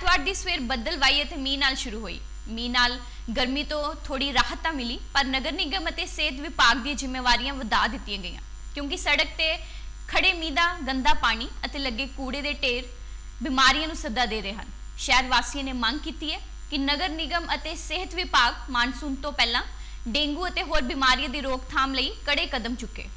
ਐਤਵਾਰ ਦੀ ਸਵੇਰ ਬੱਦਲਵਾਈ ਅਤੇ ਮੀਂਹ ਨਾਲ ਸ਼ੁਰੂ ਹੋਈ। ਮੀਂਹ ਨਾਲ ਗਰਮੀ ਤੋਂ ਥੋੜੀ ਰਾਹਤ ਤਾਂ ਮਿਲੀ, ਪਰ ਨਗਰ ਨਿਗਮ ਅਤੇ ਸਿਹਤ ਵਿਭਾਗ ਦੀਆਂ ਜ਼ਿੰਮੇਵਾਰੀਆਂ ਵਧਾ ਦਿੱਤੀਆਂ ਗਈਆਂ। ਕਿਉਂਕਿ ਸੜਕ ਤੇ ਖੜੇ ਮੀਂਹ ਦਾ ਗੰਦਾ ਪਾਣੀ ਅਤੇ ਲੱਗੇ ਕੂੜੇ ਦੇ ਢੇਰ ਬਿਮਾਰੀਆਂ ਨੂੰ ਸੱਦਾ ਦੇ ਰਹੇ ਹਨ। ਸ਼ਹਿਰ ਵਾਸੀਆਂ ਨੇ ਮੰਗ ਕੀਤੀ ਹੈ ਕਿ ਨਗਰ ਨਿਗਮ ਅਤੇ ਸਿਹਤ ਵਿਭਾਗ ਮਾਨਸੂਨ ਤੋਂ ਪਹਿਲਾਂ ਡੇਂਗੂ ਅਤੇ ਹੋਰ ਬਿਮਾਰੀਆਂ ਦੀ ਰੋਕਥਾਮ ਲਈ ਕੜੇ ਕਦਮ ਚੁੱਕੇ।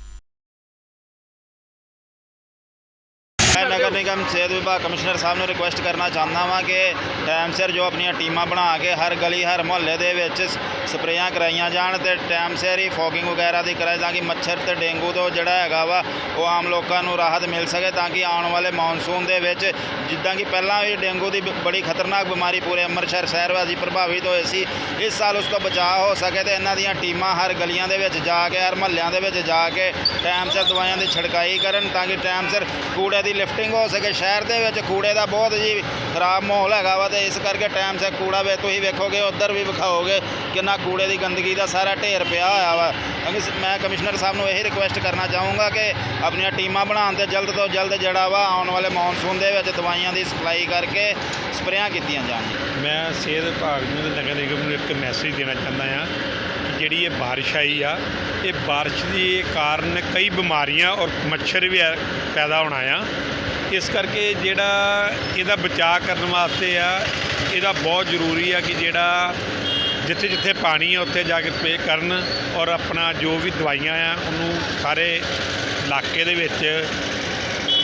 ਮੈਂ ਨਗਰ ਨਿਗਮ ਸਿਹਤ ਵਿਭਾਗ ਕਮਿਸ਼ਨਰ ਸਾਹਿਬ ਨੂੰ ਰਿਕੁਐਸਟ ਕਰਨਾ ਚਾਹੁੰਦਾ ਵਾਂ ਕਿ ਟਾਈਮ ਸਿਰ ਜੋ ਆਪਣੀਆਂ ਟੀਮਾਂ ਬਣਾ ਕੇ ਹਰ ਗਲੀ ਹਰ ਮੁਹੱਲੇ ਦੇ ਵਿੱਚ ਸਪਰੇਆਂ ਕਰਾਈਆਂ ਜਾਣ ਤੇ ਟਾਈਮ ਸਿਰ ਹੀ ਫੋਗਿੰਗ ਵਗੈਰਾ ਦੀ ਕਰਾਈ ਤਾਂ ਕਿ ਮੱਛਰ ਤੇ ਡੇਂਗੂ ਤੋਂ ਜਿਹੜਾ ਹੈਗਾ ਵਾ ਉਹ ਆਮ ਲੋਕਾਂ ਨੂੰ ਰਾਹਤ ਮਿਲ ਸਕੇ ਤਾਂ ਕਿ ਆਉਣ ਵਾਲੇ ਮੌਨਸੂਨ ਦੇ ਵਿੱਚ ਜਿੱਦਾਂ ਕਿ ਪਹਿਲਾਂ ਵੀ ਡੇਂਗੂ ਦੀ ਬ- ਬੜੀ ਖਤਰਨਾਕ ਬਿਮਾਰੀ ਪੂਰੇ ਅੰਮ੍ਰਿਤਸਰ ਸ਼ਹਿਰ ਵਾਸੀ ਪ੍ਰਭਾਵਿਤ ਹੋਏ ਸੀ ਇਸ ਸਾਲ ਉਸ ਤੋਂ ਬਚਾਅ ਹੋ ਸਕੇ ਤੇ ਇਹਨਾਂ ਦੀਆਂ ਟੀਮਾਂ ਹਰ ਗਲੀਆਂ ਦੇ ਵਿੱਚ ਜਾ ਕੇ ਹਰ ਮਹੱਲਿਆਂ ਦੇ ਵਿੱਚ ਜਾ ਕੇ ਟਾਈਮ ਸਿਰ ਦਵਾਈਆਂ ਦੀ ਛਿੜਕਾਈ ਕਰਨ ਤਾਂ ਕਿ ਟਾਈਮ ਸਿਰ ਕੂੜੇ ਦੀ ਲਿਫਟਿੰਗ ਹੋ ਸਕੇ। ਸ਼ਹਿਰ ਦੇ ਵਿੱਚ ਕੂੜੇ ਦਾ ਬਹੁਤ ਜੀ ਖਰਾਬ ਮਾਹੌਲ ਹੈਗਾ ਵਾ ਤੇ ਇਸ ਕਰਕੇ ਟਾਈਮ ਸਿਰ ਕੂੜਾ ਵੇ ਤੁਸੀਂ ਵੇਖੋਗੇ, ਉੱਧਰ ਵੀ ਵਿਖਾਓਗੇ ਕਿੰਨਾ ਕੂੜੇ ਦੀ ਗੰਦਗੀ ਦਾ ਸਾਰਾ ਢੇਰ ਪਿਆ ਹੋਇਆ ਵਾ। ਕਿਉਂਕਿ ਮੈਂ ਕਮਿਸ਼ਨਰ ਸਾਹਿਬ ਨੂੰ ਇਹ ਰਿਕੁਐਸਟ ਕਰਨਾ ਚਾਹੂੰਗਾ ਕਿ ਆਪਣੀਆਂ ਟੀਮਾਂ ਬਣਾਉਣ ਤੇ ਜਲਦ ਤੋਂ ਜਲਦ ਜਿਹੜਾ ਵਾ ਆਉਣ ਵਾਲੇ ਮੌਨਸੂਨ ਦੇ ਵਿੱਚ ਦਵਾਈਆਂ ਦੀ ਸਪਲਾਈ ਕਰਕੇ ਸਪਰੇਆਂ ਕੀਤੀਆਂ ਜਾਣ ਮੈਂ ਸਿਹਤ ਵਿਭਾਗ ਨੂੰ ਨਗਰ ਨਿਗਮ ਨੂੰ ਇੱਕ ਮੈਸੇਜ ਦੇਣਾ ਚਾਹੁੰਦਾ ਆ ਜਿਹੜੀ ਇਹ ਬਾਰਿਸ਼ ਆਈ ਆ, ਇਹ ਬਾਰਿਸ਼ ਦੇ ਕਾਰਨ ਕਈ ਬਿਮਾਰੀਆਂ ਔਰ ਮੱਛਰ ਵੀ ਪੈਦਾ ਹੋਣਾ ਆ। ਇਸ ਕਰਕੇ ਜਿਹੜਾ ਇਹਦਾ ਬਚਾਅ ਕਰਨ ਵਾਸਤੇ ਆ, ਇਹਦਾ ਬਹੁਤ ਜ਼ਰੂਰੀ ਆ ਕਿ ਜਿਹੜਾ ਜਿੱਥੇ ਜਿੱਥੇ ਪਾਣੀ ਆ, ਉੱਥੇ ਜਾ ਕੇ ਸਪਰੇਅ ਕਰਨ ਔਰ ਆਪਣਾ ਜੋ ਵੀ ਦਵਾਈਆਂ ਆ, ਉਹਨੂੰ ਸਾਰੇ ਇਲਾਕੇ ਦੇ ਵਿੱਚ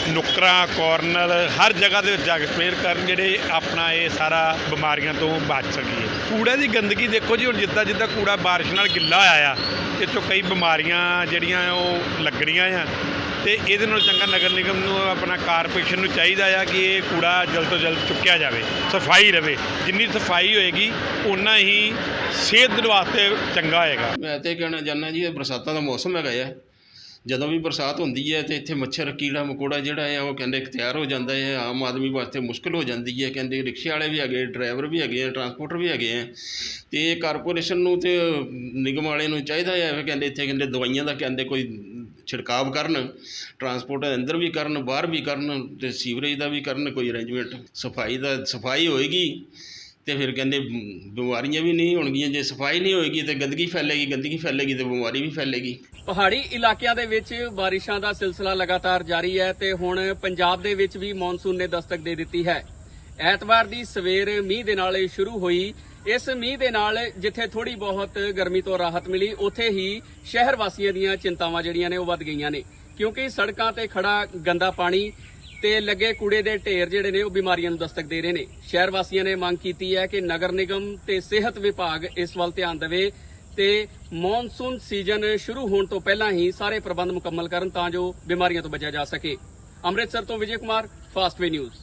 ਨੁਕਰਾਂ ਕੋਰਨਰ ਹਰ ਜਗ੍ਹਾ ਦੇ ਵਿੱਚ ਜਾ ਕੇ ਸਪਰੇਅ ਕਰਨ ਜਿਹੜੇ ਆਪਣਾ ਇਹ ਸਾਰਾ ਬਿਮਾਰੀਆਂ ਤੋਂ ਬਚ ਸਕੀਏ। ਕੂੜੇ ਦੀ ਗੰਦਗੀ ਦੇਖੋ ਜੀ, ਹੁਣ ਜਿੱਦਾਂ ਜਿੱਦਾਂ ਕੂੜਾ ਬਾਰਿਸ਼ ਨਾਲ ਗਿੱਲਾ ਹੋਇਆ ਇਹ ਤੋਂ ਕਈ ਬਿਮਾਰੀਆਂ ਜਿਹੜੀਆਂ ਉਹ ਲੱਗਣੀਆਂ ਆ। ਤੇ ਇਹਦੇ ਨਾਲ ਚੰਗਾ ਨਗਰ ਨਿਗਮ ਨੂੰ ਆਪਣਾ ਕਾਰਪੋਰੇਸ਼ਨ ਨੂੰ ਚਾਹੀਦਾ ਆ ਕਿ ਇਹ ਕੂੜਾ ਜਲਦ ਤੋਂ ਜਲਦ ਚੁੱਕਿਆ ਜਾਵੇ, ਸਫ਼ਾਈ ਰਵੇ। ਜਿੰਨੀ ਸਫ਼ਾਈ ਹੋਏਗੀ ਉਨਾ ਹੀ ਸਿਹਤ ਦੇ ਵਾਸਤੇ ਚੰਗਾ ਹੋਏਗਾ। ਮੈਂ ਤੇ ਕਹਿਣਾ ਚਾਹੁੰਦਾ ਜੀ, ਇਹ ਬਰਸਾਤਾਂ ਦਾ ਮੌਸਮ ਹੈਗਾ ਆ। ਜਦੋਂ ਵੀ ਬਰਸਾਤ ਹੁੰਦੀ ਹੈ ਤੇ ਇੱਥੇ ਮੱਛਰ, ਕੀੜਾ, ਮਕੌੜਾ ਜਿਹੜਾ ਹੈ, ਉਹ ਕਹਿੰਦੇ ਤਿਆਰ ਹੋ ਜਾਂਦਾ ਹੈ, ਆਮ ਆਦਮੀ ਵਾਸਤੇ ਮੁਸ਼ਕਿਲ ਹੋ ਜਾਂਦੀ ਹੈ। ਕਹਿੰਦੇ ਰਿਕਸ਼ੇ ਵਾਲੇ ਵੀ ਹੈਗੇ, ਡਰਾਈਵਰ ਵੀ ਹੈਗੇ ਆ, ਟਰਾਂਸਪੋਰਟਰ ਵੀ ਹੈਗੇ ਹੈ ਅਤੇ ਕਾਰਪੋਰੇਸ਼ਨ ਨੂੰ ਅਤੇ ਨਿਗਮ ਵਾਲੇ ਨੂੰ ਚਾਹੀਦਾ ਹੈ ਵੀ ਕਹਿੰਦੇ ਇੱਥੇ ਕਹਿੰਦੇ ਦਵਾਈਆਂ ਦਾ ਕਹਿੰਦੇ ਕੋਈ ਛਿੜਕਾਵ ਕਰਨ, ਟਰਾਂਸਪੋਰਟ ਦੇ ਅੰਦਰ ਵੀ ਕਰਨ, ਬਾਹਰ ਵੀ ਕਰਨ ਅਤੇ ਸੀਵਰੇਜ ਦਾ ਵੀ ਕਰਨ, ਕੋਈ ਅਰੇਂਜਮੈਂਟ ਸਫ਼ਾਈ ਦਾ, ਸਫ਼ਾਈ ਹੋਏਗੀ। ਤੇ ਫਿਰ ਕਹਿੰਦੇ ਬਿਮਾਰੀਆਂ ਵੀ ਨਹੀਂ ਹੋਣਗੀਆਂ, ਜੇ ਸਫ਼ਾਈ ਨਹੀਂ ਹੋਏਗੀ ਤੇ ਗੰਦਗੀ ਫੈਲੇਗੀ ਗੰਦਗੀ ਫੈਲੇਗੀ ਤੇ ਬਿਮਾਰੀ ਵੀ ਫੈਲੇਗੀ। ਪਹਾੜੀ ਇਲਾਕਿਆਂ ਦੇ ਵਿੱਚ ਬਾਰਿਸ਼ਾਂ ਦਾ ਸਿਲਸਿਲਾ ਲਗਾਤਾਰ ਜਾਰੀ ਹੈ ਤੇ ਹੁਣ ਪੰਜਾਬ ਦੇ ਵਿੱਚ ਵੀ ਮੌਨਸੂਨ ਨੇ ਦਸਤਕ ਦੇ ਦਿੱਤੀ ਹੈ। ਐਤਵਾਰ ਦੀ ਸਵੇਰ ਮੀਂਹ ਦੇ ਨਾਲ ਸ਼ੁਰੂ ਹੋਈ। ਇਸ ਮੀਂਹ ਦੇ ਨਾਲ ਜਿੱਥੇ ਥੋੜੀ ਬਹੁਤ ਗਰਮੀ ਤੋਂ ਰਾਹਤ ਮਿਲੀ, ਉੱਥੇ ਹੀ ਸ਼ਹਿਰ ਵਾਸੀਆਂ ਦੀਆਂ ਚਿੰਤਾਵਾਂ ਜਿਹੜੀਆਂ ਨੇ ਉਹ ਵੱਧ ਗਈਆਂ ਨੇ। ਕਿਉਂਕਿ ਸੜਕਾਂ ਤੇ ਖੜਾ ਗੰਦਾ ਪਾਣੀ ਤੇ ਲੱਗੇ ਕੂੜੇ ਦੇ ਢੇਰ ਜਿਹੜੇ ਨੇ ਉਹ ਬਿਮਾਰੀਆਂ ਨੂੰ ਦਸਤਕ ਦੇ ਰਹੇ ਨੇ। ਸ਼ਹਿਰ ਵਾਸੀਆਂ ਨੇ ਮੰਗ ਕੀਤੀ ਹੈ ਕਿ ਨਗਰ ਨਿਗਮ ਤੇ ਸਿਹਤ ਵਿਭਾਗ ਇਸ ਵੱਲ ਧਿਆਨ ਦੇਵੇ ਤੇ ਮੌਨਸੂਨ ਸੀਜ਼ਨ ਸ਼ੁਰੂ ਹੋਣ ਤੋਂ ਪਹਿਲਾਂ ਹੀ ਸਾਰੇ ਪ੍ਰਬੰਧ ਮੁਕੰਮਲ ਕਰਨ ਤਾਂ ਜੋ ਬਿਮਾਰੀਆਂ ਤੋਂ ਬਚਿਆ ਜਾ ਸਕੇ। ਅੰਮ੍ਰਿਤਸਰ ਤੋਂ ਵਿਜੇ ਕੁਮਾਰ ਫਾਸਟਵੇ ਨਿਊਜ਼।